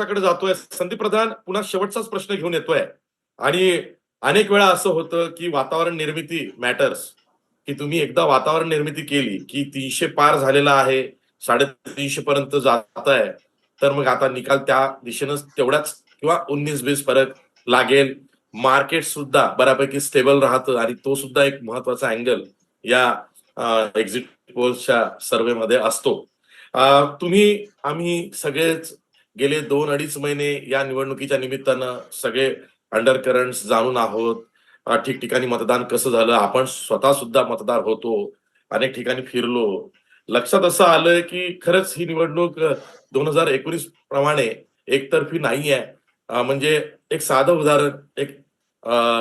पक्षाकडे जातोय. संदीप प्रधान पुन्हा शेवटचाच प्रश्न घेऊन येतोय. आणि अनेक वेळा असं होतं की वातावरण निर्मिती मॅटर्स की तुम्ही एकदा वातावरण निर्मिती केली की तीनशे पार झालेला आहे साडेतीनशे पर्यंत जात आहे तर मग आता निकाल त्या दिशेनं तेवढ्याच किंवा उन्नीस बीस फरक लागेल. मार्केट सुद्धा बऱ्यापैकी स्टेबल राहतं आणि तो सुद्धा एक महत्त्वाचा अँगल या एक्झिट पोलच्या सर्व्हेमध्ये असतो. तुम्ही आम्ही सगळेच गेले दोन अडीच महिने या निवडणुकीच्या निमित्तानं सगळे अंडर करंट जाणून आहोत. ठिकठिकाणी मतदान कसं झालं? आपण स्वतः सुद्धा मतदार होतो. अनेक ठिकाणी फिरलो. लक्षात असं आलं की खरंच ही निवडणूक दोन हजार एकोणीस प्रमाणे एकतर्फी नाही आहे म्हणजे एक साधं उदाहरण एक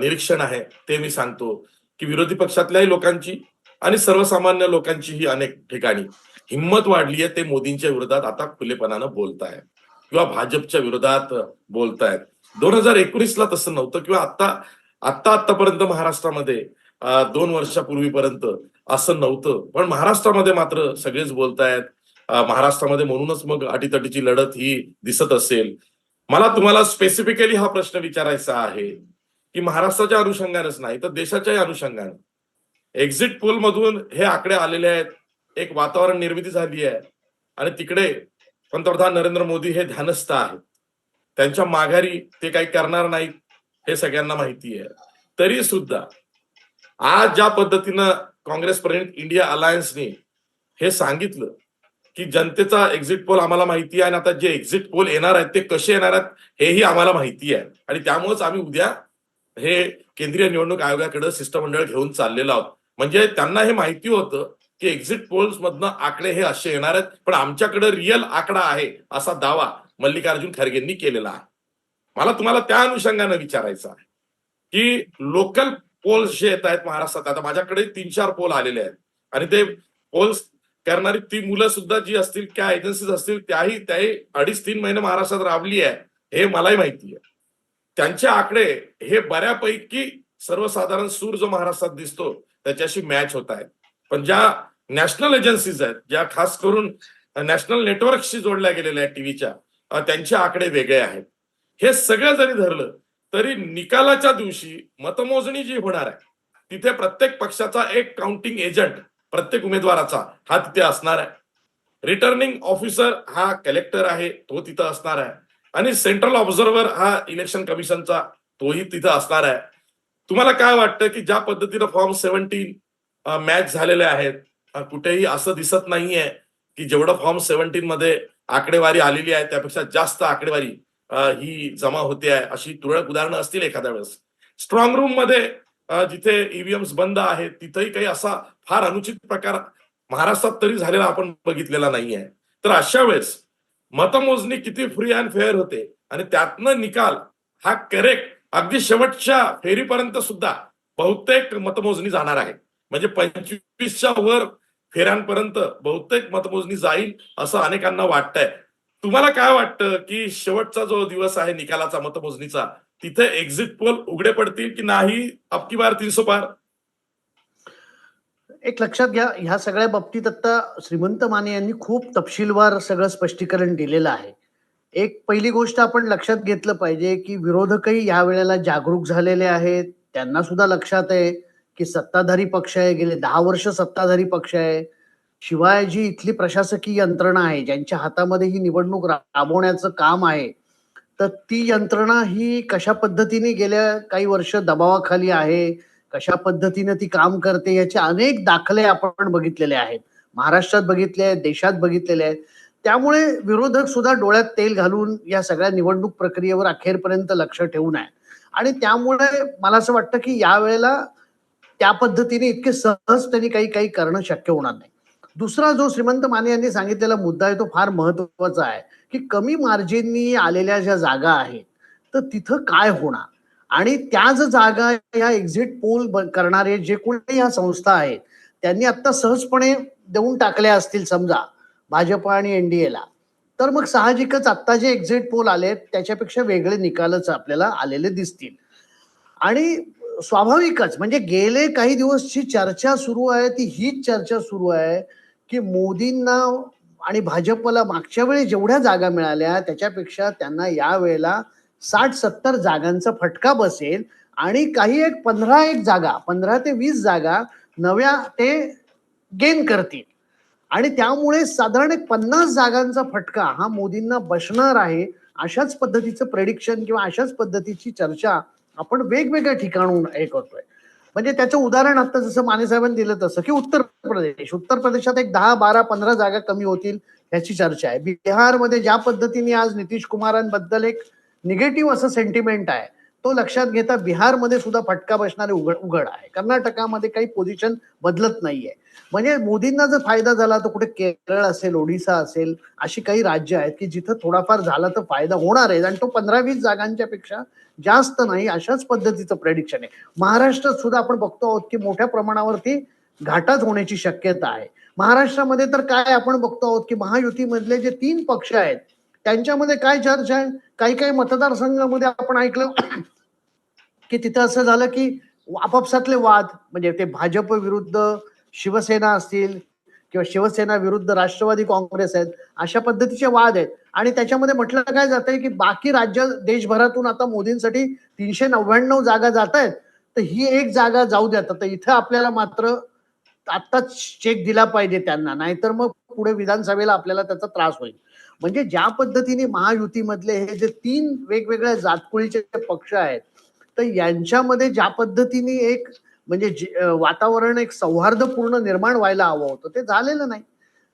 निरीक्षण आहे. ते मी सांगतो की विरोधी पक्षातल्याही लोकांची आणि सर्वसामान्य लोकांचीही अनेक ठिकाणी हिंमत वाढली आहे ते मोदींच्या विरोधात आता खुलेपणानं बोलताय किंवा भाजपच्या विरोधात बोलतायत. दोन हजार एकोणीसला तसं नव्हतं किंवा आता आत्ता आतापर्यंत महाराष्ट्रामध्ये दोन वर्षापूर्वीपर्यंत असं नव्हतं. पण महाराष्ट्रामध्ये मात्र सगळेच बोलतायत. महाराष्ट्रामध्ये म्हणूनच मग अटीतटीची लढत ही दिसत असेल. मला तुम्हाला स्पेसिफिकली हा प्रश्न विचारायचा आहे की महाराष्ट्राच्या अनुषंगानेच नाही तर देशाच्याही अनुषंगाने. एक्झिट पोल मधून हे आकडे आलेले आहेत. एक वातावरण निर्मिती झाली आहे. आणि तिकडे पंतप्रधान नरेंद्र मोदी हे ध्यानस्थ आहेत. त्यांच्या माघारी ते काही करणार नाहीत हे सगळ्यांना माहिती आहे. तरी सुद्धा आज ज्या पद्धतीनं काँग्रेस प्रेरित इंडिया अलायन्सने हे सांगितलं की जनतेचा एक्झिट पोल आम्हाला माहिती आहे आणि आता जे एक्झिट पोल येणार आहेत ते कसे येणार आहेत हेही आम्हाला माहिती आहे. आणि त्यामुळेच आम्ही उद्या हे केंद्रीय निवडणूक आयोगाकडे शिष्टमंडळ घेऊन चाललेलो आहोत. म्हणजे त्यांना हे माहिती होतं की एक्झिट पोल्स मधनं आकडे हे असे येणार आहेत पण आमच्याकडे रिअल आकडा आहे असा दावा मल्लिकार्जुन खरगेंनी केलेला आहे. मला तुम्हाला त्या अनुषंगानं विचारायचं आहे की लोकल पोल्स जे येत आहेत महाराष्ट्रात आता माझ्याकडे तीन चार पोल आलेले आहेत आणि ते पोल्स करणारी ती मुलं सुद्धा जी असतील त्या एजन्सीज असतील त्याही त्याही अडीच तीन महिने महाराष्ट्रात राबली आहे हे मलाही माहिती आहे. त्यांचे आकडे हे बऱ्यापैकी सर्वसाधारण सूर जो महाराष्ट्रात दिसतो त्याच्याशी मॅच होत आहेत. पण ज्या नॅशनल एजन्सीज आहेत ज्या खास करून नॅशनल नेटवर्कशी जोडल्या गेलेल्या आहेत टीव्हीच्या त्यांचे आकडे वेगळे आहेत. हे सगळं जरी धरलं तरी निकालाच्या दिवशी मतमोजणी जी होणार आहे तिथे प्रत्येक पक्षाचा एक काउंटिंग एजंट प्रत्येक उमेदवाराचा हा तिथे असणार आहे. रिटर्निंग ऑफिसर हा कलेक्टर आहे तो तिथं असणार आहे. आणि सेंट्रल ऑब्झर्व्हर हा इलेक्शन कमिशनचा तोही तिथं असणार आहे. तुम्हाला काय वाटतं की ज्या पद्धतीनं फॉर्म सेव्हन्टीन मॅच झालेले आहेत कुठेही असं दिसत नाहीये की जेवढं फॉर्म सेव्हन्टीन मध्ये आकडेवारी आलेली आहे त्यापेक्षा जास्त आकडेवारी ही जमा होते आहे अशी तुरळक उदाहरणं असतील एखाद्या वेळेस. स्ट्रॉंग रूममध्ये जिथे ईव्हीएम्स बंद आहेत तिथेही काही असा फार अनुचित प्रकार महाराष्ट्रात तरी झालेला आपण बघितलेला नाहीये. तर अशा वेळेस मतमोजणी किती फ्री अँड फेअर होते आणि त्यातनं निकाल हा करेक्ट अगदी शेवटच्या फेरीपर्यंत सुद्धा बहुतेक मतमोजणी जाणार आहे. म्हणजे पंचवीसच्या वर फेऱ्यांपर्यंत बहुतेक मतमोजणी जाईल असं अनेकांना वाटतंय. तुम्हाला काय वाटतं की शेवटचा जो दिवस आहे निकालाचा मतमोजणीचा तिथे एक्झिट पोल उघडे पडतील की नाही? अबकी बार तीनशे पार. एक लक्षात घ्या ह्या सगळ्या बाबतीत आता श्रीमंत माने यांनी खूप तपशीलवार सगळं स्पष्टीकरण दिलेलं आहे. एक पहिली गोष्ट आपण लक्षात घेतलं पाहिजे की विरोधकही या वेळेला जागरूक झालेले आहेत त्यांना सुद्धा लक्षात आहे. की सत्ताधारी पक्ष आहे गेले दहा वर्ष सत्ताधारी पक्ष आहे. शिवाय जी इथली प्रशासकीय यंत्रणा आहे ज्यांच्या हातामध्ये ही निवडणूक राबवण्याचं काम आहे तर ती यंत्रणा ही कशा पद्धतीने गेल्या काही वर्ष दबावाखाली आहे कशा पद्धतीने ती काम करते याचे अनेक दाखले आपण बघितलेले आहेत. महाराष्ट्रात बघितले आहेत देशात बघितलेले आहेत. त्यामुळे विरोधक सुद्धा डोळ्यात तेल घालून या सगळ्या निवडणूक प्रक्रियेवर अखेरपर्यंत लक्ष ठेवून आहे आणि त्यामुळे मला असं वाटतं की यावेळेला त्या पद्धतीने इतके सहज त्यांनी काही काही करणं शक्य होणार नाही. दुसरा जो श्रीमंत माने यांनी सांगितलेला मुद्दा आहे तो फार महत्त्वाचा आहे की कमी मार्जिननी आलेल्या ज्या जागा आहेत तर तिथं काय होणार? आणि त्या जागा या एक्झिट पोल ब- करणारे जे कोणी ह्या संस्था आहेत त्यांनी आता सहजपणे देऊन टाकल्या असतील समजा भाजप आणि एनडीएला तर मग साहजिकच आता जे एक्झिट पोल आले त्याच्यापेक्षा वेगळे निकालच आपल्याला आलेले दिसतील. आणि स्वाभाविकच. म्हणजे गेले काही दिवसची चर्चा सुरू आहे ती हीच चर्चा सुरू आहे की मोदींना आणि भाजपला मागच्या वेळी जेवढ्या जागा मिळाल्या त्याच्यापेक्षा त्यांना या वेळेला साठ सत्तर जागांचा फटका बसेल आणि काही एक पंधरा एक जागा पंधरा ते वीस जागा नव्या ते गेन करतील. आणि त्यामुळे साधारण एक पन्नास जागांचा फटका हा मोदींना बसणार आहे अशाच पद्धतीचं प्रेडिक्शन किंवा अशाच पद्धतीची चर्चा आपण वेगवेगळ्या ठिकाणून हे करतोय. म्हणजे त्याचं उदाहरण आता जसं माने साहेबांनी दिलं तसं की उत्तर प्रदेश. उत्तर प्रदेशात एक दहा बारा पंधरा जागा कमी होतील याची चर्चा आहे. बिहारमध्ये ज्या पद्धतीने आज नितीश कुमारांबद्दल एक निगेटिव्ह असं सेंटिमेंट आहे तो लक्षात घेता बिहारमध्ये सुद्धा फटका बसणारे उघड उघड आहे. कर्नाटकामध्ये काही पोझिशन बदलत नाहीये. म्हणजे मोदींना जर फायदा झाला तर कुठे केरळ असेल ओडिसा असेल अशी काही राज्य आहेत की जिथं थोडाफार झाला तर फायदा होणार आहे. आणि तो पंधरा वीस जागांच्या पेक्षा जास्त नाही अशाच पद्धतीचं प्रेडिक्शन आहे. महाराष्ट्रात सुद्धा आपण बघतो आहोत की मोठ्या प्रमाणावरती घाटाच होण्याची शक्यता आहे. महाराष्ट्रामध्ये तर काय आपण बघतो आहोत की महायुतीमधले जे तीन पक्ष आहेत त्यांच्यामध्ये काय चर्चा आहे? काही काही मतदारसंघामध्ये आपण ऐकलं की तिथं असं झालं की आपापसातले वाद म्हणजे ते भाजप विरुद्ध शिवसेना असतील किंवा शिवसेना विरुद्ध राष्ट्रवादी काँग्रेस आहेत अशा पद्धतीचे वाद आहेत. आणि त्याच्यामध्ये म्हटलं काय जातंय की बाकी राज्य देशभरातून आता मोदींसाठी तीनशे नव्याण्णव जागा जात आहेत. तर ही एक जागा जाऊ द्या. तर इथं आपल्याला मात्र आत्ताच चेक दिला पाहिजे त्यांना. नाहीतर मग पुढे विधानसभेला आपल्याला त्याचा त्रास होईल. म्हणजे ज्या पद्धतीने महायुतीमधले हे जे तीन वेगवेगळ्या जातकुळीचे पक्ष आहेत तर यांच्यामध्ये ज्या पद्धतीने एक म्हणजे वातावरण एक सौहार्दपूर्ण निर्माण व्हायला हवं होतं ते झालेलं नाही.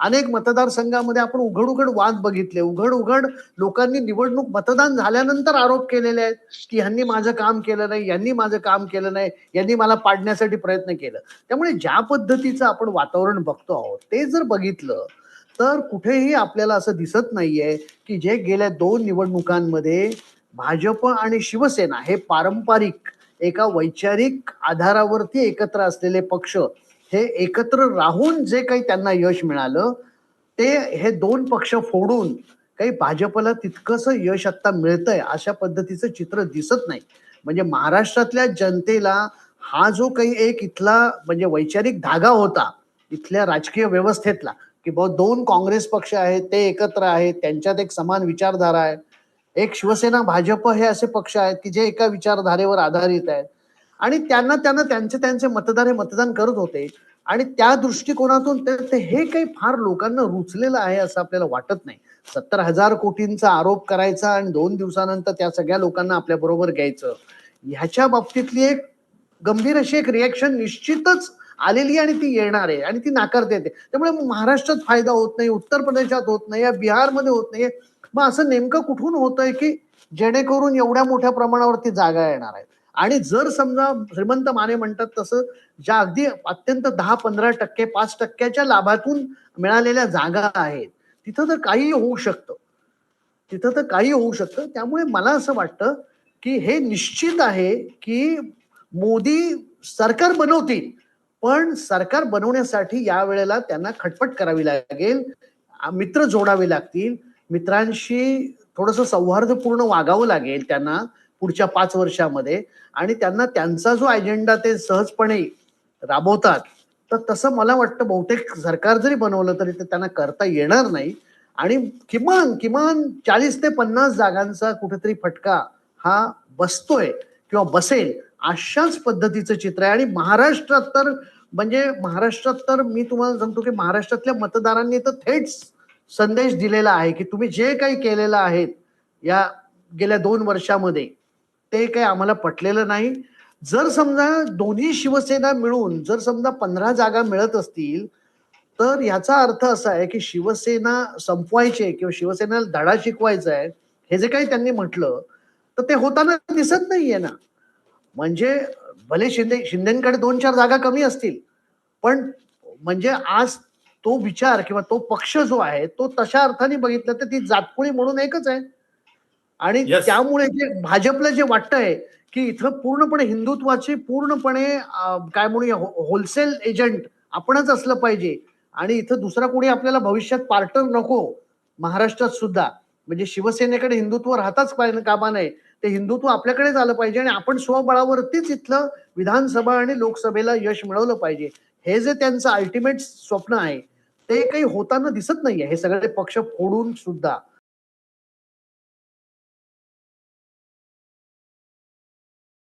अनेक मतदारसंघामध्ये आपण उघड उघड वाद बघितले. उघड उघड लोकांनी निवडणूक मतदान झाल्यानंतर आरोप केलेले आहेत की ह्यांनी माझं काम केलं नाही यांनी माझं काम केलं नाही यांनी मला पाडण्यासाठी प्रयत्न केलं. त्यामुळे ज्या पद्धतीचं आपण वातावरण बघतो आहोत ते जर बघितलं तर कुठेही आपल्याला असं दिसत नाहीये की जे गेल्या दोन निवडणुकांमध्ये भाजप आणि शिवसेना हे पारंपरिक एका वैचारिक आधारावरती एकत्र असलेले पक्ष हे एकत्र राहून जे काही त्यांना यश मिळालं ते हे दोन पक्ष फोडून काही भाजपला तितकंसं यश आता मिळतंय अशा पद्धतीचं चित्र दिसत नाही. म्हणजे महाराष्ट्रातल्या जनतेला हा जो काही एक इथला म्हणजे वैचारिक धागा होता इथल्या राजकीय व्यवस्थेतला की बहुत दोन काँग्रेस पक्ष आहेत ते एकत्र आहेत त्यांच्यात एक समान विचारधारा आहे. एक शिवसेना भाजप हे असे पक्ष आहेत की जे एका विचारधारेवर आधारित आहेत. आणि त्यांना त्यांना त्यांचे त्यांचे मतदार हे मतदान करत होते. आणि त्या दृष्टिकोनातून ते ते हे काही फार लोकांना रुचलेलं आहे असं आपल्याला वाटत नाही. सत्तर हजार कोटींचा आरोप करायचा आणि दोन दिवसानंतर त्या सगळ्या लोकांना आपल्या बरोबर घ्यायचं. ह्याच्या बाबतीतली एक गंभीर अशी एक रिॲक्शन निश्चितच आलेली आणि ती येणार आहे आणि ती नाकारता येते. त्यामुळे महाराष्ट्रात फायदा होत नाही उत्तर प्रदेशात होत नाही या बिहारमध्ये होत नाही. मग असं नेमकं कुठून होतंय की जेणेकरून एवढ्या मोठ्या प्रमाणावरती जागा येणार आहेत आणि जर समजा श्रीमंत माने म्हणतात तसं ज्या अगदी अत्यंत दहा पंधरा टक्के पाच टक्क्याच्या लाभातून मिळालेल्या जागा आहेत तिथं तर काही होऊ शकतं. तिथं तर काही होऊ शकतं. त्यामुळे मला असं वाटतं की हे निश्चित आहे की मोदी सरकार बनवतील. पण सरकार बनवण्यासाठी या वेळेला त्यांना खटपट करावी लागेल. मित्र जोडावे लागतील. मित्रांशी थोडस सौहार्दपूर्ण वागावं लागेल त्यांना पुढच्या पाच वर्षामध्ये. आणि त्यांना त्यांचा जो अजेंडा ते सहजपणे राबवतात तर तसं मला वाटतं बहुतेक सरकार जरी बनवलं तरी ते त्यांना करता येणार नाही. आणि किमान किमान चाळीस ते पन्नास जागांचा कुठेतरी फटका हा बसतोय किंवा बसेल. अशाच पद्धतीचं चित्र आहे. आणि महाराष्ट्रात तर म्हणजे महाराष्ट्रात तर मी तुम्हाला सांगतो की महाराष्ट्रातल्या मतदारांनी तर थेट संदेश दिलेला आहे की तुम्ही जे काही केलेलं आहे या गेल्या दोन वर्षामध्ये ते काही आम्हाला पटलेलं नाही. जर समजा दोन्ही शिवसेना मिळून जर समजा पंधरा जागा मिळत असतील तर याचा अर्थ असा आहे की शिवसेना संपवायचे किंवा शिवसेनेला धडा शिकवायचा आहे हे जे काही त्यांनी म्हटलं तर ते होताना दिसत नाहीये ना. म्हणजे भले शिंदे शिंदेकडे दोन चार जागा कमी असतील पण म्हणजे आज तो विचार किंवा तो पक्ष जो आहे तो तशा अर्थाने बघितलं तर ती जातकुळी म्हणून एकच आहे. आणि Yes. त्यामुळे जे भाजपला जे वाटतंय की इथं पूर्णपणे हिंदुत्वाचे पूर्णपणे काय म्हणूया होलसेल एजंट आपणच असलं पाहिजे. आणि इथं दुसरा कोणी आपल्याला भविष्यात पार्टनर नको महाराष्ट्रात सुद्धा. म्हणजे शिवसेनेकडे हिंदुत्व राहताच पाहिजे कामा नये. ते हिंदुत्व आपल्याकडेच आलं पाहिजे आणि आपण स्वबळावरतीच इथलं विधानसभा आणि लोकसभेला यश मिळवलं पाहिजे. हे जे त्यांचं अल्टिमेट स्वप्न आहे ते काही होताना दिसत नाहीये. हे सगळे पक्ष फोडून सुद्धा.